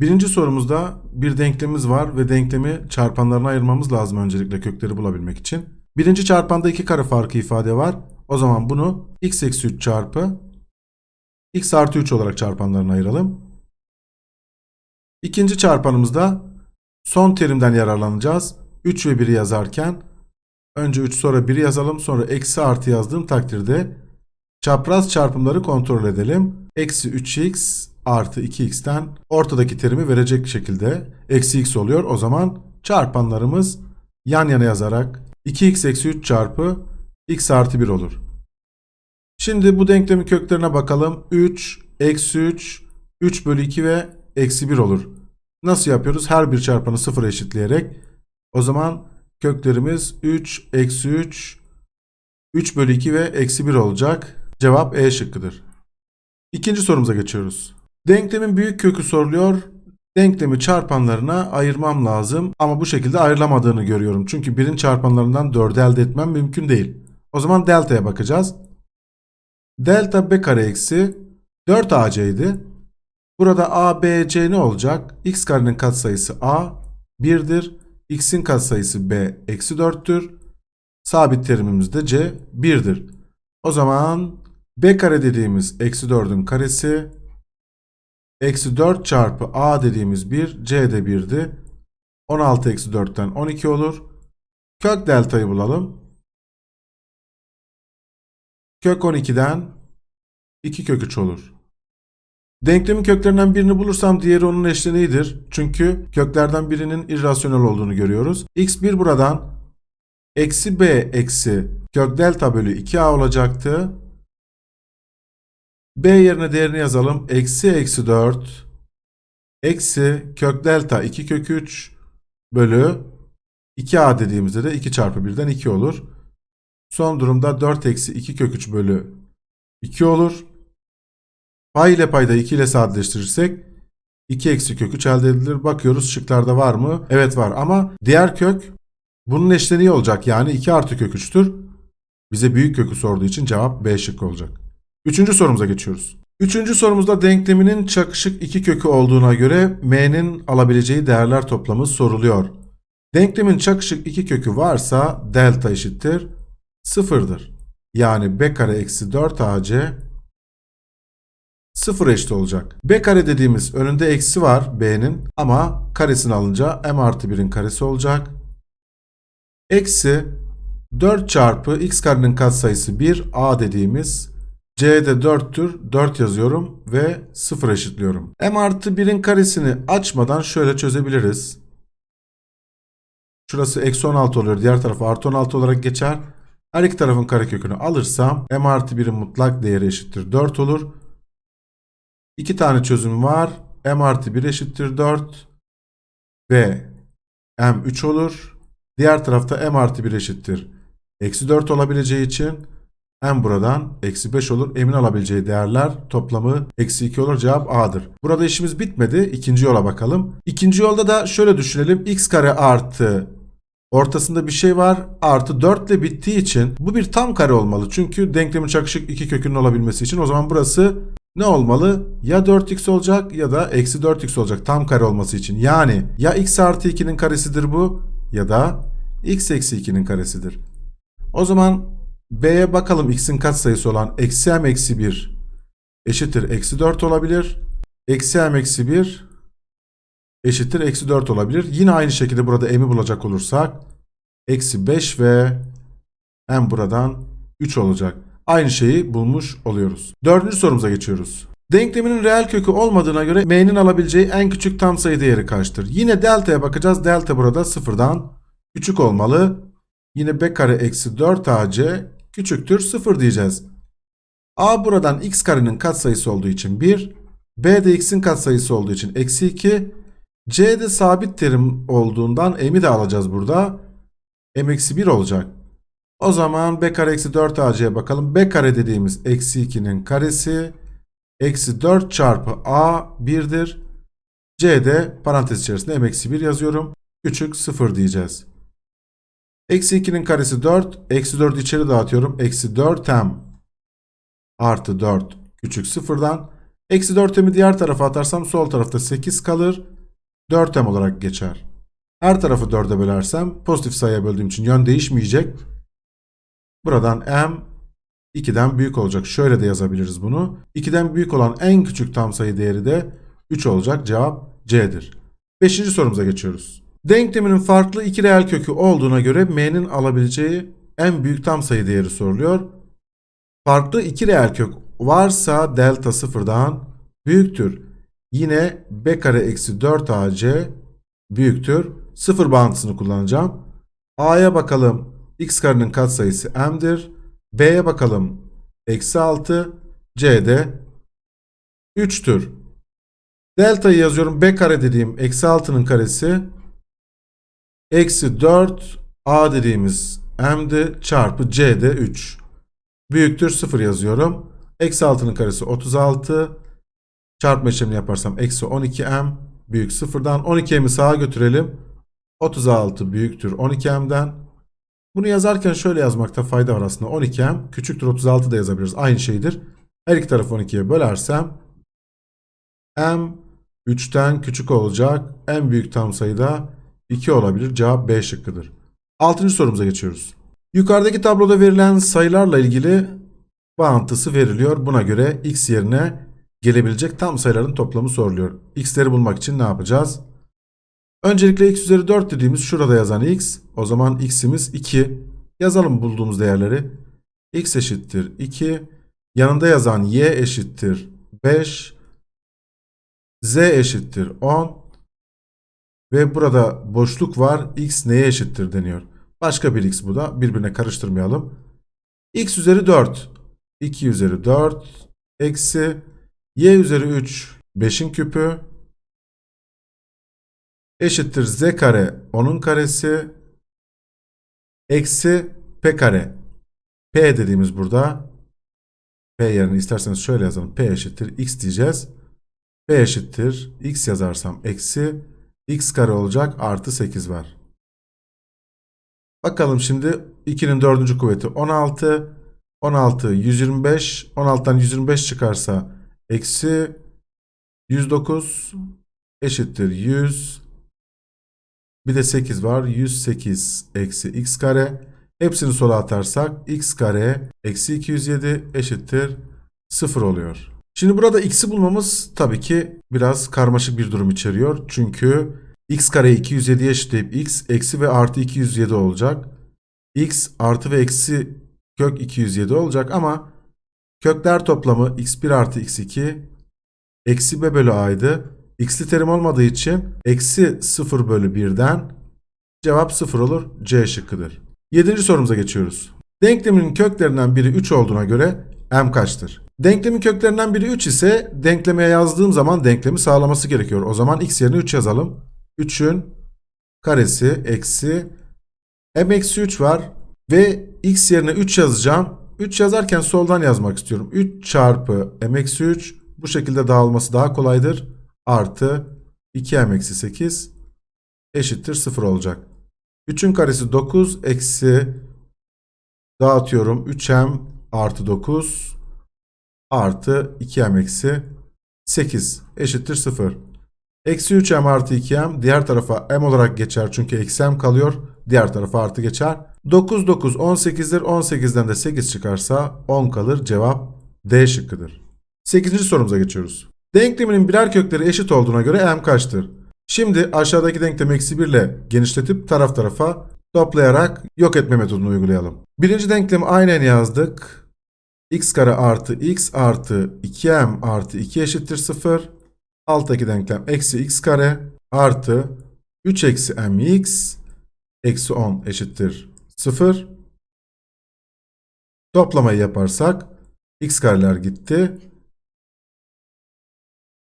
Birinci sorumuzda bir denklemimiz var ve denklemi çarpanlarına ayırmamız lazım öncelikle kökleri bulabilmek için. Birinci çarpanda iki kare farkı ifade var. O zaman bunu x eksi 3 çarpı x artı 3 olarak çarpanlarına ayıralım. İkinci çarpanımızda son terimden yararlanacağız. 3 ve 1'i yazarken önce 3 sonra 1'i yazalım sonra eksi artı yazdığım takdirde çapraz çarpımları kontrol edelim. Eksi 3x artı 2x'ten ortadaki terimi verecek şekilde eksi x oluyor. O zaman çarpanlarımız yan yana yazarak 2x eksi 3 çarpı x artı 1 olur. Şimdi bu denklemin köklerine bakalım. 3, eksi 3, 3 bölü 2 ve eksi 1 olur. Nasıl yapıyoruz? Her bir çarpanı sıfıra eşitleyerek. O zaman köklerimiz 3, eksi 3, 3 bölü 2 ve eksi 1 olacak. Cevap E şıkkıdır. İkinci sorumuza geçiyoruz. Denklemin büyük kökü soruluyor. Denklemi çarpanlarına ayırmam lazım ama bu şekilde ayrılamadığını görüyorum. Çünkü birin çarpanlarından 4'ü elde etmem mümkün değil. O zaman delta'ya bakacağız. Delta b kare eksi 4ac idi. Burada a, b, c ne olacak? x karenin katsayısı a 1'dir. x'in katsayısı b eksi 4'tür. Sabit terimimiz de c 1'dir. O zaman b kare dediğimiz eksi 4'ün karesi eksi 4 çarpı a dediğimiz 1 c de 1'di. 16 eksi 4'ten 12 olur. Kök deltayı bulalım. Kök 12'den 2 kök 3 olur. Denklemin köklerinden birini bulursam diğeri onun eşleniğidir. Çünkü köklerden birinin irrasyonel olduğunu görüyoruz. x1 buradan eksi b eksi kök delta bölü 2a olacaktı. B yerine değerini yazalım. Eksi eksi 4 eksi kök delta 2 kök 3 bölü 2a dediğimizde de 2 çarpı 1'den 2 olur. Son durumda 4 eksi 2 kök 3 bölü 2 olur. Pay ile payda 2 ile sadeleştirirsek 2 eksi kök 3 elde edilir. Bakıyoruz şıklarda var mı? Evet var ama diğer kök bunun eşleniği olacak. Yani 2 artı kök 3'tür. Bize büyük kökü sorduğu için cevap B şıkkı olacak. Üçüncü sorumuza geçiyoruz. Üçüncü sorumuzda denkleminin çakışık iki kökü olduğuna göre m'nin alabileceği değerler toplamı soruluyor. Denklemin çakışık iki kökü varsa delta eşittir sıfırdır. Yani b kare eksi 4ac sıfır eşit olacak. b kare dediğimiz önünde eksi var b'nin ama karesini alınca m artı 1'in karesi olacak. Eksi 4 çarpı x karenin katsayısı 1 a dediğimiz c'de 4'tür 4 yazıyorum ve 0 eşitliyorum. m artı 1'in karesini açmadan şöyle çözebiliriz. Şurası eksi 16 oluyor diğer tarafı artı 16 olarak geçer. Her iki tarafın karekökünü alırsam m artı 1'in mutlak değeri eşittir 4 olur. İki tane çözüm var. m artı 1 eşittir 4 ve m 3 olur. Diğer tarafta m artı 1 eşittir. Eksi 4 olabileceği için m buradan eksi 5 olur. M'in alabileceği değerler toplamı eksi 2 olur. Cevap A'dır. Burada işimiz bitmedi. İkinci yola bakalım. İkinci yolda da şöyle düşünelim. x kare artı ortasında bir şey var. Artı 4 ile bittiği için bu bir tam kare olmalı. Çünkü denklemin çakışık iki kökünün olabilmesi için o zaman burası ne olmalı? Ya 4x olacak ya da eksi 4x olacak tam kare olması için. Yani ya x artı 2'nin karesidir bu ya da x eksi 2'nin karesidir. O zaman b'ye bakalım x'in katsayısı olan eksi m eksi 1 eşittir eksi 4 olabilir. Eksi m eksi 1 eşittir eksi 4 olabilir. Yine aynı şekilde burada m'i bulacak olursak eksi 5 ve m buradan 3 olacak. Aynı şeyi bulmuş oluyoruz. Dördüncü sorumuza geçiyoruz. Denkleminin reel kökü olmadığına göre m'nin alabileceği en küçük tam sayı değeri kaçtır? Yine delta'ya bakacağız. Delta burada sıfırdan küçük olmalı. Yine b kare eksi 4ac küçüktür 0 diyeceğiz. a buradan x karenin katsayısı olduğu için 1. b de x'in katsayısı olduğu için eksi 2. c de sabit terim olduğundan m'i de alacağız burada. m eksi 1 olacak. O zaman b kare eksi 4 ac'ye bakalım. b kare dediğimiz eksi 2'nin karesi eksi 4 çarpı a 1'dir. c'de parantez içerisinde m eksi 1 yazıyorum. Küçük 0 diyeceğiz. Eksi 2'nin karesi 4. Eksi 4'ü içeri dağıtıyorum. Eksi 4m artı 4 küçük sıfırdan. Eksi 4m'i diğer tarafa atarsam sol tarafta 8 kalır. 4m olarak geçer. Her tarafı 4'e bölersem pozitif sayıya böldüğüm için yön değişmeyecek. Buradan m 2'den büyük olacak. Şöyle de yazabiliriz bunu. 2'den büyük olan en küçük tam sayı değeri de 3 olacak. Cevap C'dir. Beşinci sorumuza geçiyoruz. Denkleminin farklı iki reel kökü olduğuna göre m'nin alabileceği en büyük tam sayı değeri soruluyor. Farklı iki reel kök varsa delta sıfırdan büyüktür. Yine b kare eksi 4ac büyüktür. Sıfır bağıntısını kullanacağım. A'ya bakalım x karenin katsayısı m'dir. B'ye bakalım eksi 6 C'de 3'tür. Delta'yı yazıyorum. B kare dediğim eksi 6'nın karesi eksi 4 A dediğimiz m'di çarpı C'de 3. Büyüktür 0 yazıyorum. Eksi 6'nın karesi 36. Çarpma işlemini yaparsam eksi 12m büyük 0'dan. 12m'i sağa götürelim. 36 büyüktür 12m'den. Bunu yazarken şöyle yazmakta fayda var aslında. 12m küçüktür 36 da yazabiliriz. Aynı şeydir. Her iki tarafı 12'ye bölersem m 3'ten küçük olacak. En büyük tam sayıda 2 olabilir. Cevap B şıkkıdır. 6. sorumuza geçiyoruz. Yukarıdaki tabloda verilen sayılarla ilgili bağıntısı veriliyor. Buna göre x yerine gelebilecek tam sayıların toplamı soruluyor. x'leri bulmak için ne yapacağız? Öncelikle x üzeri 4 dediğimiz şurada yazan x. O zaman x'imiz 2. Yazalım bulduğumuz değerleri. x eşittir 2. Yanında yazan y eşittir 5. z eşittir 10. Ve burada boşluk var. x neye eşittir deniyor. Başka bir x bu da. Birbirine karıştırmayalım. x üzeri 4. 2 üzeri 4. Eksi y üzeri 3. 5'in küpü. Eşittir z kare. 10'un karesi. Eksi p kare. p dediğimiz burada. p yerine isterseniz şöyle yazalım. p eşittir x diyeceğiz. p eşittir x yazarsam eksi x kare olacak artı 8 var. Bakalım şimdi 2'nin 4. kuvveti 16. 16 125. 16'dan 125 çıkarsa eksi 109 eşittir 100. Bir de 8 var. 108 eksi x kare. Hepsini sola atarsak x kare eksi 207 eşittir 0 oluyor. Şimdi burada x'i bulmamız tabii ki biraz karmaşık bir durum içeriyor. Çünkü x kare 207'ye eşitleyip x eksi ve artı 207 olacak. x artı ve eksi kök 207 olacak ama kökler toplamı x1 artı x2 eksi b bölü a'ydı. x'li terim olmadığı için eksi 0 bölü 1'den cevap 0 olur. C şıkkıdır. 7. sorumuza geçiyoruz. Denklemin köklerinden biri 3 olduğuna göre m kaçtır? Denklemin köklerinden biri 3 ise denklemeye yazdığım zaman denklemi sağlaması gerekiyor. O zaman x yerine 3 yazalım. 3'ün karesi eksi m eksi 3 var ve x yerine 3 yazacağım. 3 yazarken soldan yazmak istiyorum. 3 çarpı m eksi 3 bu şekilde dağılması daha kolaydır. Artı 2m eksi 8 eşittir 0 olacak. 3'ün karesi 9 eksi dağıtıyorum 3m artı 9 artı 2m eksi 8 eşittir 0. Eksi 3m artı 2m diğer tarafa m olarak geçer çünkü eksi m kalıyor. Diğer tarafa artı geçer. 9 9 18'dir. 18'den de 8 çıkarsa 10 kalır. Cevap D şıkkıdır. 8. sorumuza geçiyoruz. Denkleminin birer kökleri eşit olduğuna göre m kaçtır? Şimdi aşağıdaki denklemi eksi 1 ile genişletip taraf tarafa toplayarak yok etme metodunu uygulayalım. Birinci denklemi aynen yazdık. X kare artı x artı 2m artı 2 eşittir 0. Alttaki denklem eksi x kare artı 3 eksi mx eksi 10 eşittir 0. Toplamayı yaparsak x kareler gitti.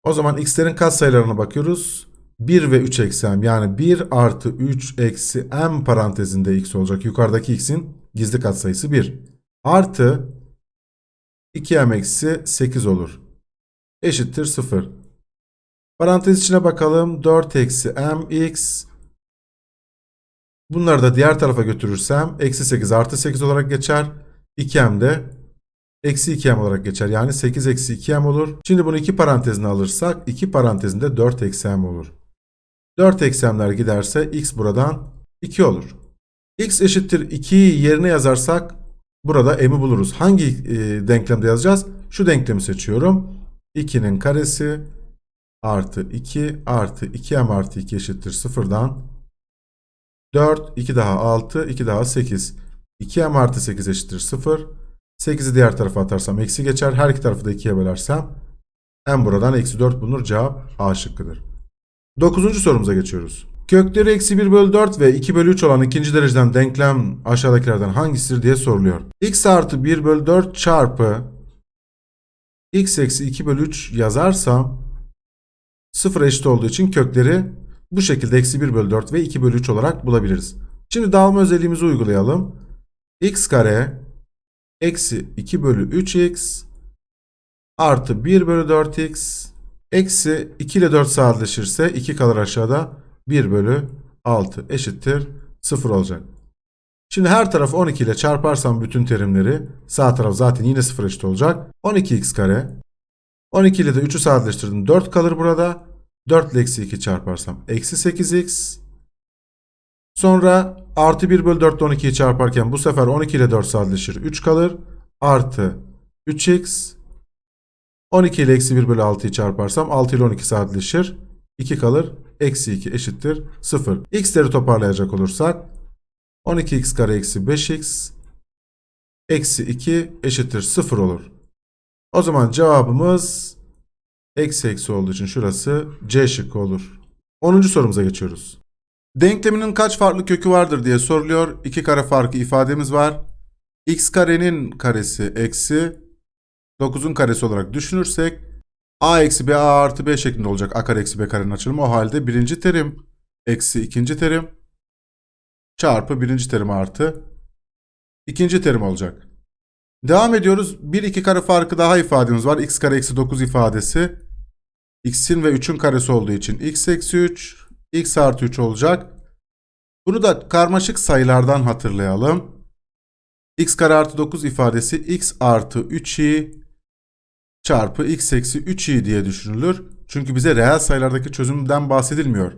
O zaman x'lerin katsayılarına bakıyoruz. 1 ve 3 eksi m yani 1 artı 3 eksi m parantezinde x olacak. Yukarıdaki x'in gizli katsayısı 1. Artı 2m eksi 8 olur. Eşittir 0. Parantez içine bakalım. 4 eksi mx. Bunları da diğer tarafa götürürsem eksi 8 artı 8 olarak geçer. 2m de eksi 2m olarak geçer. Yani 8 eksi 2m olur. Şimdi bunu iki parantezine alırsak 2 parantezinde 4 eksi m olur. 4 eksi m'ler giderse x buradan 2 olur. x eşittir 2'yi yerine yazarsak burada m'i buluruz. Hangi e, denklemde yazacağız? Şu denklemi seçiyorum. 2'nin karesi artı 2 artı 2m artı 2 eşittir 0'dan 4, 2 daha 6, 2 daha 8. 2m artı 8 eşittir 0. 8'i diğer tarafa atarsam eksi geçer. Her iki tarafı da 2'ye bölersem m buradan eksi 4 bulunur. Cevap A şıkkıdır. 9. sorumuza geçiyoruz. Kökleri eksi 1 bölü 4 ve 2 bölü 3 olan ikinci dereceden denklem aşağıdakilerden hangisidir diye soruluyor. x artı 1 bölü 4 çarpı x eksi 2 bölü 3 yazarsam 0 eşit olduğu için kökleri bu şekilde eksi 1 bölü 4 ve 2 bölü 3 olarak bulabiliriz. Şimdi dağılma özelliğimizi uygulayalım. x kare eksi 2 bölü 3x artı 1 bölü 4x eksi 2 ile 4 sadeleşirse 2 kalır aşağıda 1 bölü 6 eşittir 0 olacak. Şimdi her tarafı 12 ile çarparsam bütün terimleri sağ taraf zaten yine 0 eşit olacak. 12x kare 12 ile de 3'ü sadeleştirdim 4 kalır burada. 4 ile eksi 2 çarparsam eksi 8x. Sonra artı 1 bölü 4 ile 12'yi çarparken bu sefer 12 ile 4 sadeleşir 3 kalır. Artı 3x. 12 ile eksi 1 bölü 6'yı çarparsam 6 ile 12 sadeleşir. 2 kalır. Eksi 2 eşittir 0. x'leri toparlayacak olursak 12x kare eksi 5x eksi 2 eşittir 0 olur. O zaman cevabımız eksi eksi olduğu için şurası C şıkkı olur. 10. sorumuza geçiyoruz. Denkleminin kaç farklı kökü vardır diye soruluyor. 2 kare farkı ifademiz var. x karenin karesi eksi 9'un karesi olarak düşünürsek a eksi b a artı b şeklinde olacak. a kare eksi b karenin açılımı. O halde birinci terim eksi ikinci terim çarpı birinci terim artı ikinci terim olacak. Devam ediyoruz. 1 2 kare farkı daha ifademiz var. x kare eksi 9 ifadesi. x'in ve 3'ün karesi olduğu için x eksi 3, x artı 3 olacak. Bunu da karmaşık sayılardan hatırlayalım. x kare artı 9 ifadesi x artı 3i çarpı x eksi 3i diye düşünülür. Çünkü bize reel sayılardaki çözümden bahsedilmiyor.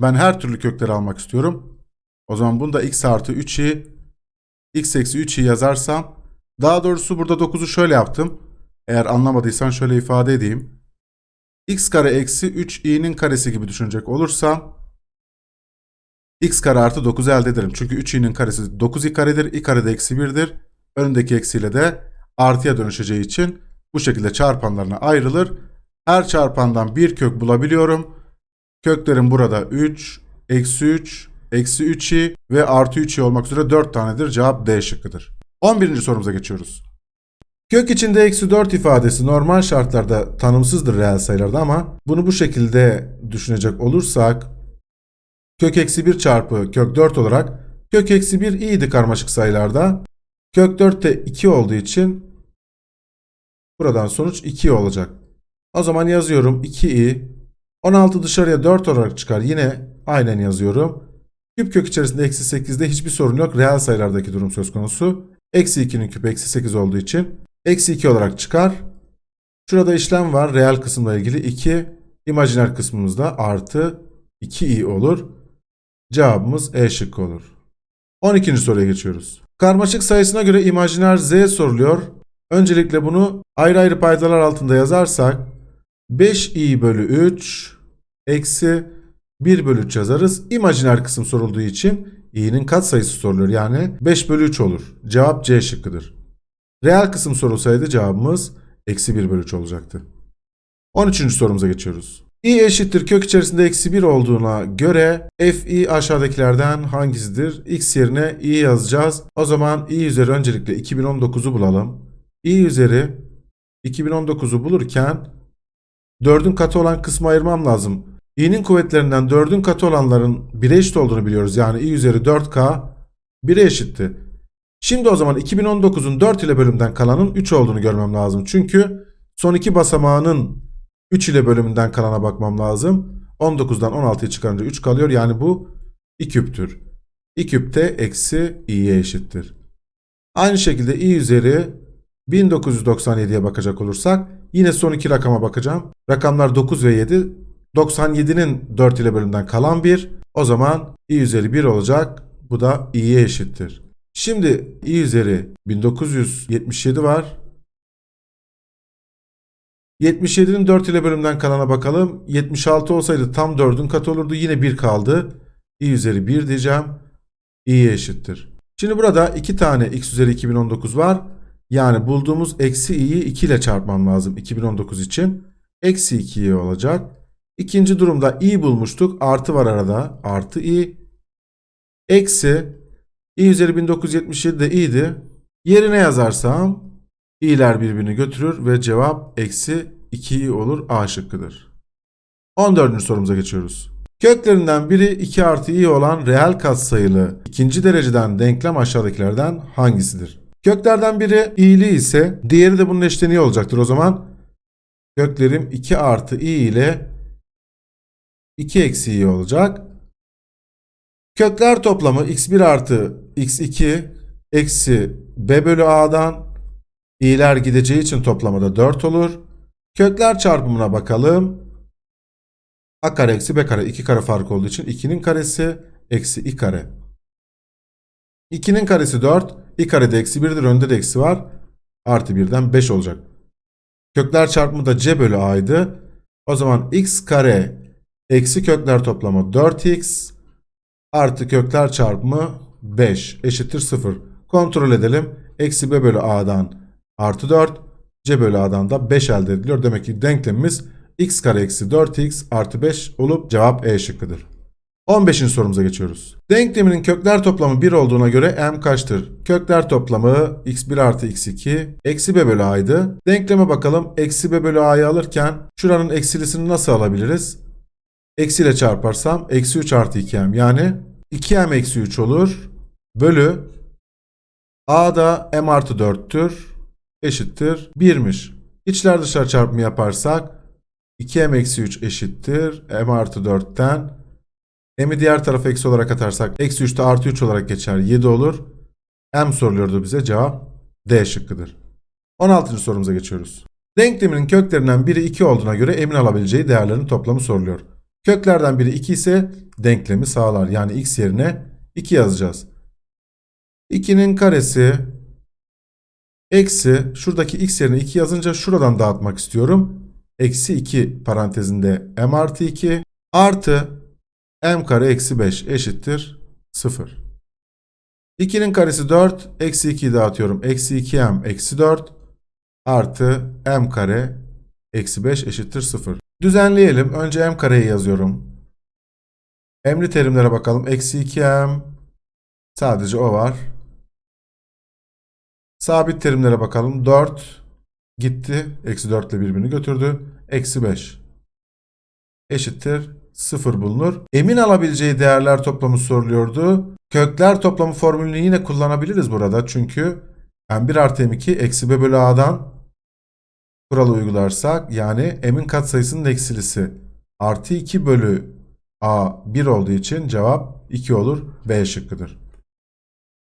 Ben her türlü kökleri almak istiyorum. O zaman bunu da x artı 3i x eksi 3i yazarsam daha doğrusu burada 9'u şöyle yaptım. Eğer anlamadıysan şöyle ifade edeyim. x kare eksi 3i'nin karesi gibi düşünecek olursam x kare artı 9 elde ederim. Çünkü 3i'nin karesi 9i karedir. i kare de eksi 1'dir. Önündeki eksiyle de artıya dönüşeceği için bu şekilde çarpanlarına ayrılır. Her çarpandan bir kök bulabiliyorum. Köklerim burada 3, eksi 3, eksi 3i ve artı 3i olmak üzere 4 tanedir. Cevap D şıkkıdır. 11. sorumuza geçiyoruz. Kök içinde eksi 4 ifadesi normal şartlarda tanımsızdır reel sayılarda ama bunu bu şekilde düşünecek olursak kök eksi 1 çarpı kök 4 olarak kök eksi 1 iyiydi karmaşık sayılarda. Kök 4 de 2 olduğu için buradan sonuç 2 olacak. O zaman yazıyorum 2i 16 dışarıya 4 olarak çıkar. Yine aynen yazıyorum. Küp kök içerisinde eksi 8'de hiçbir sorun yok. Reel sayılardaki durum söz konusu. Eksi 2'nin küpü eksi 8 olduğu için eksi 2 olarak çıkar. Şurada işlem var. Reel kısımla ilgili 2. İmajiner kısmımızda artı 2i olur. Cevabımız E şıkkı olur. 12. soruya geçiyoruz. Karmaşık sayısına göre imajiner z soruluyor. Öncelikle bunu ayrı ayrı paydalar altında yazarsak 5i bölü 3 eksi 1 bölü 3 yazarız. İmajiner kısım sorulduğu için i'nin katsayısı soruluyor. Yani 5 bölü 3 olur. Cevap C şıkkıdır. Reel kısım sorulsaydı cevabımız eksi 1 bölü 3 olacaktı. 13. sorumuza geçiyoruz. i eşittir kök içerisinde eksi 1 olduğuna göre fi aşağıdakilerden hangisidir? x yerine i yazacağız. O zaman i üzeri öncelikle 2019'u bulalım. İ üzeri 2019'u bulurken 4'ün katı olan kısmı ayırmam lazım. i'nin kuvvetlerinden 4'ün katı olanların 1'e eşit olduğunu biliyoruz. Yani i üzeri 4k 1'e eşitti. Şimdi o zaman 2019'un 4 ile bölümden kalanın 3 olduğunu görmem lazım. Çünkü son iki basamağının 3 ile bölümünden kalana bakmam lazım. 19'dan 16'yı çıkarınca 3 kalıyor. Yani bu i küptür. i küp de eksi i'ye eşittir. Aynı şekilde i üzeri 1997'ye bakacak olursak yine son iki rakama bakacağım. Rakamlar 9 ve 7. 97'nin 4 ile bölümünden kalan 1. O zaman i üzeri 1 olacak. Bu da i'ye eşittir. Şimdi i üzeri 1977 var. 77'nin 4 ile bölümden kalana bakalım. 76 olsaydı tam 4'ün katı olurdu. Yine 1 kaldı. i üzeri 1 diyeceğim. i'ye eşittir. Şimdi burada 2 tane x üzeri 2019 var. Yani bulduğumuz eksi i'yi 2 ile çarpmam lazım 2019 için. Eksi 2i olacak. İkinci durumda i bulmuştuk. Artı var arada. Artı i. Eksi i üzeri 1977 de i'di. Yerine yazarsam i'ler birbirini götürür ve cevap eksi 2i olur. A şıkkıdır. 14. sorumuza geçiyoruz. Köklerinden biri 2 artı i olan reel katsayılı ikinci dereceden denklem aşağıdakilerden hangisidir? Köklerden biri i'li ise diğeri de bunun eşleniği olacaktır. O zaman köklerim 2 artı i ile 2 eksi i olacak. Kökler toplamı x1 artı x2 eksi b bölü a'dan i'ler gideceği için toplamada 4 olur. Kökler çarpımına bakalım. A kare eksi B kare 2 kare fark olduğu için 2'nin karesi eksi i kare. 2'nin karesi 4. i karede eksi 1'dir. Önde de eksi var. Artı 1'den 5 olacak. Kökler çarpımı da c bölü a'ydı. O zaman x kare eksi kökler toplamı 4x artı kökler çarpımı 5 eşittir 0. Kontrol edelim. Eksi b bölü a'dan artı 4 c bölü a'dan da 5 elde ediliyor. Demek ki denklemimiz x kare eksi 4x artı 5 olup cevap E şıkkıdır. 15. sorumuza geçiyoruz. Denkleminin kökler toplamı 1 olduğuna göre m kaçtır? Kökler toplamı x1 artı x2 eksi b bölü a'ydı. Denkleme bakalım. Eksi b bölü a'yı alırken şuranın eksilisini nasıl alabiliriz? Eksiyle çarparsam eksi 3 artı 2m yani 2m eksi 3 olur. Bölü a da m artı 4'tür. Eşittir 1'miş. İçler dışlar çarpımı yaparsak 2m eksi 3 eşittir. m artı 4'ten m'i diğer tarafa eksi olarak atarsak eksi 3'te artı 3 olarak geçer. 7 olur. m soruluyordu bize. Cevap D şıkkıdır. 16. sorumuza geçiyoruz. Denkleminin köklerinden biri 2 olduğuna göre emin alabileceği değerlerin toplamı soruluyor. Köklerden biri 2 ise denklemi sağlar. Yani x yerine 2 yazacağız. 2'nin karesi eksi şuradaki x yerine 2 yazınca şuradan dağıtmak istiyorum. Eksi 2 parantezinde m artı 2 artı m kare eksi 5 eşittir 0. 2'nin karesi 4 eksi 2'yi dağıtıyorum. Eksi 2m eksi 4 artı m kare eksi 5 eşittir 0. Düzenleyelim. Önce m kareyi yazıyorum. M'li terimlere bakalım. Eksi 2m sadece o var. Sabit terimlere bakalım. 4 gitti. Eksi 4 ile birbirini götürdü. Eksi 5 eşittir 0 bulunur. Emin alabileceği değerler toplamı soruluyordu. Kökler toplamı formülünü yine kullanabiliriz burada. Çünkü m1 artı m2 eksi b bölü a'dan kuralı uygularsak yani m'in katsayısının eksilisi artı 2 bölü a 1 olduğu için cevap 2 olur. B şıkkıdır.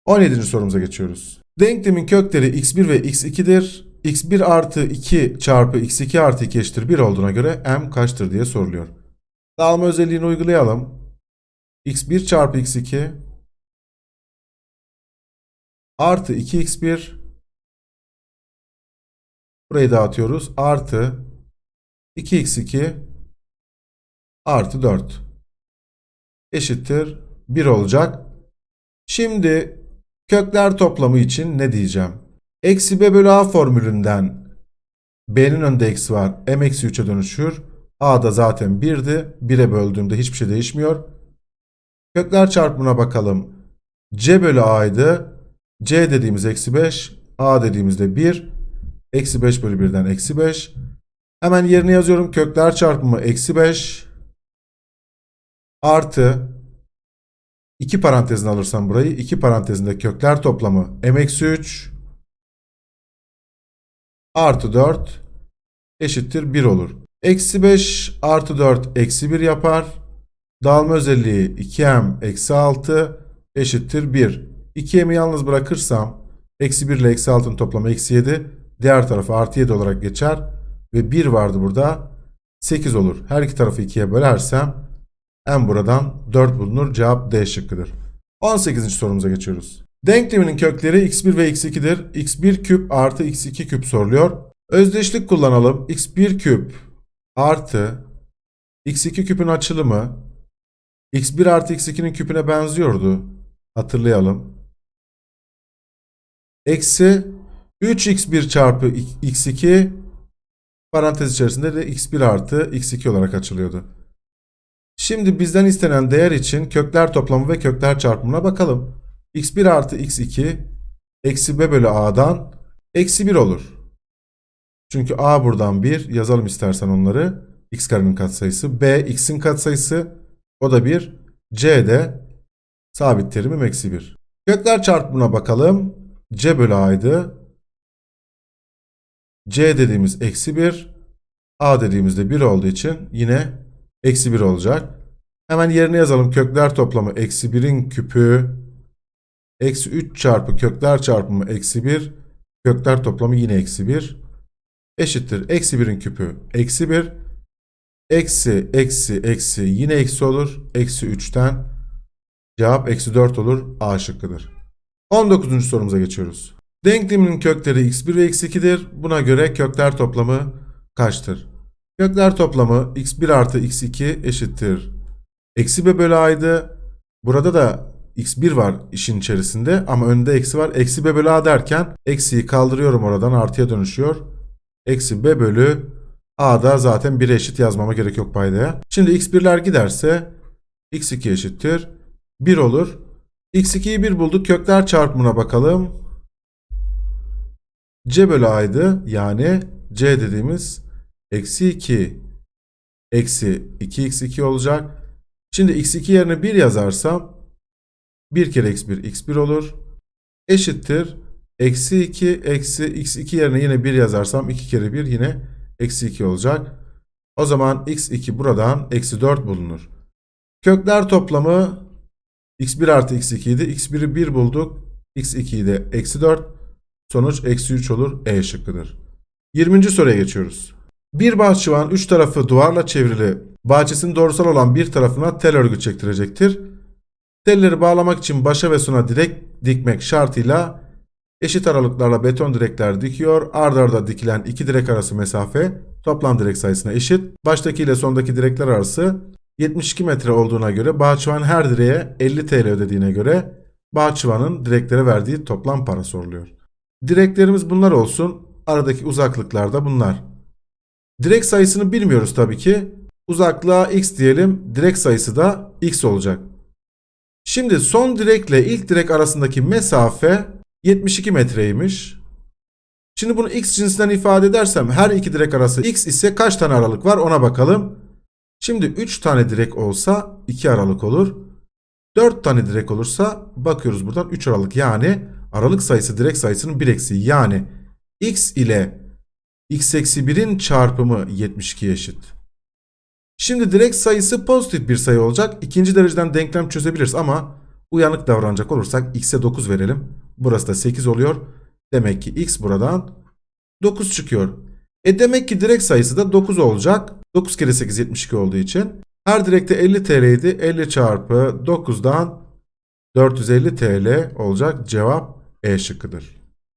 17. sorumuza geçiyoruz. Denklemin kökleri x1 ve x2'dir. x1 artı 2 çarpı x2 artı 2 eşittir 1 olduğuna göre m kaçtır diye soruluyor. Dağılma özelliğini uygulayalım. x1 çarpı x2 artı 2x1 burayı dağıtıyoruz. Artı 2x2 artı 4 eşittir 1 olacak. Şimdi kökler toplamı için ne diyeceğim? Eksi b bölü a formülünden b'nin önünde eksi var. m eksi 3'e dönüşür. A da zaten 1'di. 1'e böldüğümde hiçbir şey değişmiyor. Kökler çarpımına bakalım. c bölü a'ydı. c dediğimiz eksi 5. a dediğimizde 1. Eksi 5 bölü 1'den eksi 5. Hemen yerine yazıyorum. Kökler çarpımı eksi 5. Artı 2 parantezine alırsam burayı 2 parantezinde kökler toplamı m eksi 3 artı 4 eşittir 1 olur. Eksi 5 artı 4 eksi 1 yapar. Dağılma özelliği 2m eksi 6 eşittir 1. 2m'i yalnız bırakırsam eksi 1 ile eksi 6'nın toplamı eksi 7. diğer tarafa artı 7 olarak geçer. Ve 1 vardı burada. 8 olur. Her iki tarafı 2'ye bölersem en buradan 4 bulunur. Cevap D şıkkıdır. 18. sorumuza geçiyoruz. Denkleminin kökleri x1 ve x2'dir. x1 küp artı x2 küp soruluyor. Özdeşlik kullanalım. x1 küp artı x2 küpün açılımı x1 artı x2'nin küpüne benziyordu. Hatırlayalım. Eksi 3x1 çarpı x2 parantez içerisinde de x1 artı x2 olarak açılıyordu. Şimdi bizden istenen değer için kökler toplamı ve kökler çarpımına bakalım. x1 artı x2 eksi b bölü a'dan eksi 1 olur. Çünkü a buradan 1 yazalım istersen onları. x karenin katsayısı b x'in katsayısı o da 1 c de sabit terimim eksi 1. Kökler çarpımına bakalım. c bölü a'ydı. c dediğimiz eksi 1 a dediğimizde 1 olduğu için yine eksi 1 olacak. Hemen yerine yazalım. Kökler toplamı eksi 1'in küpü eksi 3 çarpı kökler çarpımı eksi 1 kökler toplamı yine eksi 1 eşittir. Eksi 1'in küpü eksi 1 eksi eksi eksi yine eksi olur. Eksi 3'ten cevap eksi 4 olur. A şıkkıdır. 19. sorumuza geçiyoruz. Denkleminin kökleri x1 ve x2'dir. Buna göre kökler toplamı kaçtır? Kökler toplamı x1 artı x2 eşittir. Eksi b bölü a'ydı. Burada da x1 var işin içerisinde ama önde eksi var. Eksi b bölü a derken eksiyi kaldırıyorum oradan artıya dönüşüyor. Eksi b bölü a'da zaten 1'e eşit yazmama gerek yok paydaya. Şimdi x1'ler giderse x2 eşittir. 1 olur. x2'yi 1 bulduk. Kökler çarpımına bakalım. c bölü a'ydı. Yani c dediğimiz eksi 2 eksi 2x2 olacak. Şimdi x2 yerine 1 yazarsam 1 kere x1 x1 olur. Eşittir. Eksi 2 eksi x2 yerine yine 1 yazarsam 2 kere 1 yine eksi 2 olacak. O zaman x2 buradan eksi 4 bulunur. Kökler toplamı x1 artı x2 idi. x1'i 1 bulduk. x2'yi de eksi 4. Sonuç eksi 3 olur. E şıkkıdır. 20. soruya geçiyoruz. Bir bahçıvan 3 tarafı duvarla çevrili bahçesinin doğrusal olan bir tarafına tel örgü çektirecektir. Telleri bağlamak için başa ve sona direk dikmek şartıyla eşit aralıklarla beton direkler dikiyor. Arda arda dikilen iki direk arası mesafe toplam direk sayısına eşit. Baştaki ile sondaki direkler arası 72 metre olduğuna göre bahçıvan her direğe 50 TL ödediğine göre bahçıvanın direklere verdiği toplam para soruluyor. Direklerimiz bunlar olsun. Aradaki uzaklıklar da bunlar. Direk sayısını bilmiyoruz tabii ki. Uzaklığa x diyelim. Direk sayısı da x olacak. Şimdi son direkle ilk direk arasındaki mesafe 72 metreymiş. Şimdi bunu x cinsinden ifade edersem her iki direk arası x ise kaç tane aralık var ona bakalım. Şimdi 3 tane direk olsa 2 aralık olur. 4 tane direk olursa bakıyoruz buradan 3 aralık yani aralık sayısı direk sayısının 1 eksiği yani x ile x eksi 1'in çarpımı 72 eşit. Şimdi direkt sayısı pozitif bir sayı olacak. İkinci dereceden denklem çözebiliriz ama uyanık davranacak olursak x'e 9 verelim. Burası da 8 oluyor. Demek ki x buradan 9 çıkıyor. E demek ki direkt sayısı da 9 olacak. 9 kere 8 72 olduğu için. Her direkte 50 TL idi. 50 çarpı 9'dan 450 TL olacak. Cevap E şıkkıdır.